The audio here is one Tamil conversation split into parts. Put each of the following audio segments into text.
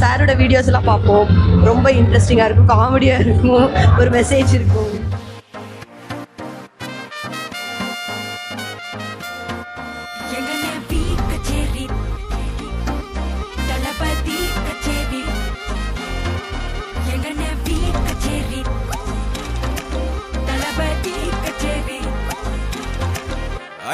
சாரோட வீடியோஸ்லாம் பார்ப்போம். ரொம்ப இன்ட்ரெஸ்டிங்காக இருக்கும். காமெடியாக இருக்கும். ஒரு மெசேஜ் இருக்கும்.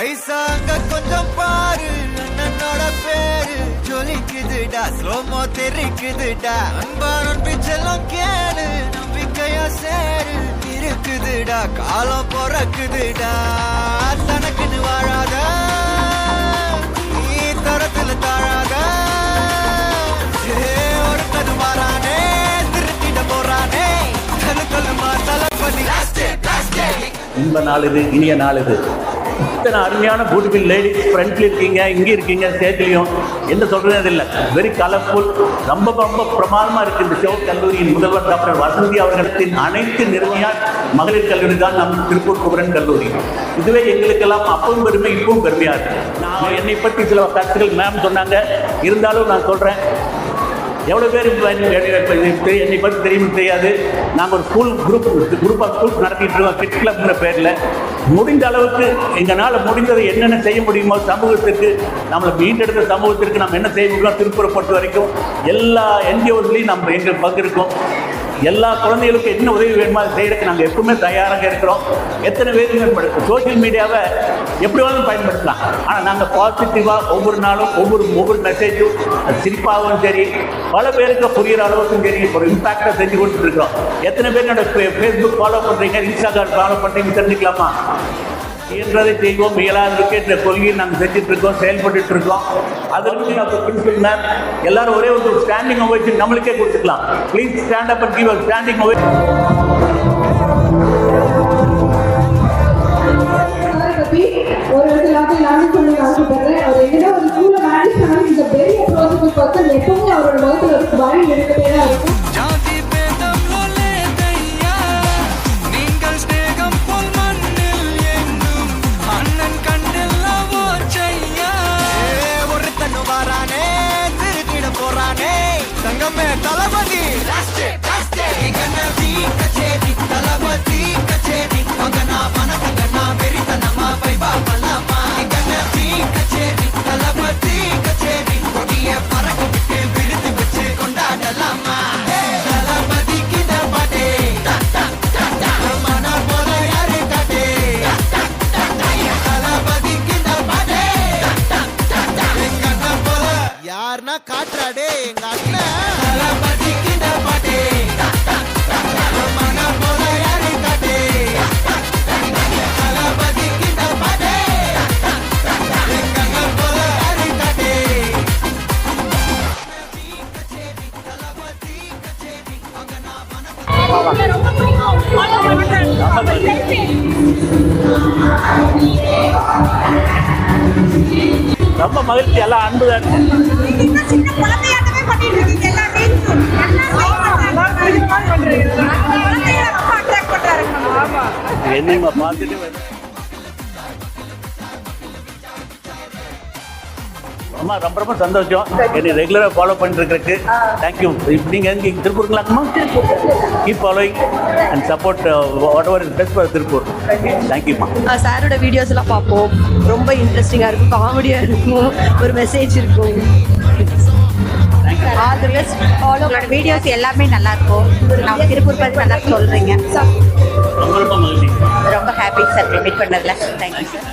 ஐசாங்க கொஞ்சம் பாரு அண்ணனோட பேரு. ஜொலிக்குதுடா ஸ்லோமோ தெரிக்குதுடா. அன்பானன் பிச்செல்லாம் கேளு நம்பிக்கையா சேரு. இருக்குதுடா காலம் பிறக்குதுடா. தனக்குன்னு வாழாத நீ தரத்துல தாழாத. ஒருத்தது மாறானே திருத்திட போறானே. கலு கலுமா தளபதி இன்ப நாள் இது இனிய நாள் இது இத்தனை அருமையான பியூட்டிஃபுல் லேடிஸ் ஃப்ரண்ட்ல இருக்கீங்க இங்கே இருக்கீங்க ஸ்டேட்லேயும் என்ன சொல்கிறது இல்லை வெரி கலர்ஃபுல் ரொம்ப ரொம்ப பிரமாதமாக இருக்குது இந்த சிவ கல்லூரியின் முதல்வர் டாக்டர் வசந்தி அவர்களின் அனைத்து நிறுவனியார் மகளிர் கல்லூரி தான் நம் திருப்பூர் குமரன் கல்லூரி. இதுவே எங்களுக்கெல்லாம் அப்பவும் பெருமை இப்பவும் பெருமையாக இருக்கு. நான் என்னை பற்றி சில கருத்துக்கள் மேம் சொன்னாங்க. இருந்தாலும் நான் சொல்கிறேன் எவ்வளோ பேர் என்னை பற்றி தெரியும் தெரியாது. நாங்கள் ஒரு school group group of schools நடத்திட்டு இருக்கோம். கிட் கிளப்ங்கிற பேரில். முடிந்த அளவுக்கு எங்களால் முடிந்ததை என்னென்ன செய்ய முடியுமோ சமூகத்திற்கு நம்மளை மீண்டெடுத்த சமூகத்திற்கு நம்ம என்ன செய்ய முடியுமோ திருப்பூரை பொறுத்த வரைக்கும் எல்லா என்ஜிஓஸ்லையும் நம்ம எங்கள் பங்கு இருக்கும். எல்லா குழந்தைகளுக்கும் என்ன உதவி வேணுமோ அதை செய்கிறதுக்கு நாங்கள் எப்பவுமே தயாராக இருக்கிறோம். எத்தனை பேர் பயன்படுத்தும் சோஷியல் மீடியாவை எப்படி வேணாலும் பயன்படுத்தலாம். ஆனால் நாங்கள் பாசிட்டிவாக ஒவ்வொரு நாளும் ஒவ்வொரு ஒவ்வொரு மெசேஜும் சிரிப்பாகவும் சரி பல பேருக்கு புரிகிற அளவுக்கும் சரி ஒரு இம்பாக்டாக செஞ்சு கொடுத்துட்டு இருக்கிறோம். எத்தனை பேர் என்னோட ஃபேஸ்புக் ஃபாலோ பண்ணுறீங்க இன்ஸ்டாகிராம் ஃபாலோ பண்ணுறீங்க தெரிஞ்சுக்கலாமா? இயன்றதை செய்வோம். இயலாததுக்கு இந்த கொள்கையை நாங்கள் செஞ்சுட்டு இருக்கோம் செயல்பட்டு இருக்கோம் அதற்கு நம்ம பிரின்சிபல் மேம் எல்லாரும் ஒரே ஒரு ஸ்டாண்டிங் ஓவேஷன் நம்மளுக்கே கொடுத்துக்கலாம். Please stand up and give standing ovation ஒரு இடத்துல நானும் சொல்லி ஆசைப்படுறேன் அவர் எங்கன்னா ஒரு ஸ்கூல்ல மேனேஜ் பண்ணி இந்த பெரிய ப்ராஜெக்ட் பர்சன் எப்பவுமே அவரோட முகத்தில் ஒரு பயம் இருந்துட்டே தான் இருக்கும் 好了，问题 కాదురా డే ఇంకా అట్లా Thank you. ரொம்ப மகிழ்ச்சி எல்லாம் அன்பு தான். இன்னும் பார்த்துட்டு அம்மா ரொம்ப ரொம்ப சந்தோஷம். என்னை ரெகுலராக ஃபாலோ பண்ணிட்டு இருக்கிறதுக்கு தேங்க்யூ நீங்கள் எங்கே? திருப்பூருங்களாம்மா keep following and support whatever is best for Tiruppur. தேங்க்யூம்மா சாரோட வீடியோஸ்லாம் பார்ப்போம். ரொம்ப இன்ட்ரெஸ்டிங்காக இருக்கும். காமெடியாக இருக்கும். ஒரு மெசேஜ் இருக்கும். All the best follow videos எல்லாமே நல்லா இருக்கும் நான் திருப்பூர் பற்றி நல்லா சொல்றீங்க. ரொம்ப ஹாப்பி சார் மீட் பண்ணதுல. Thank you sir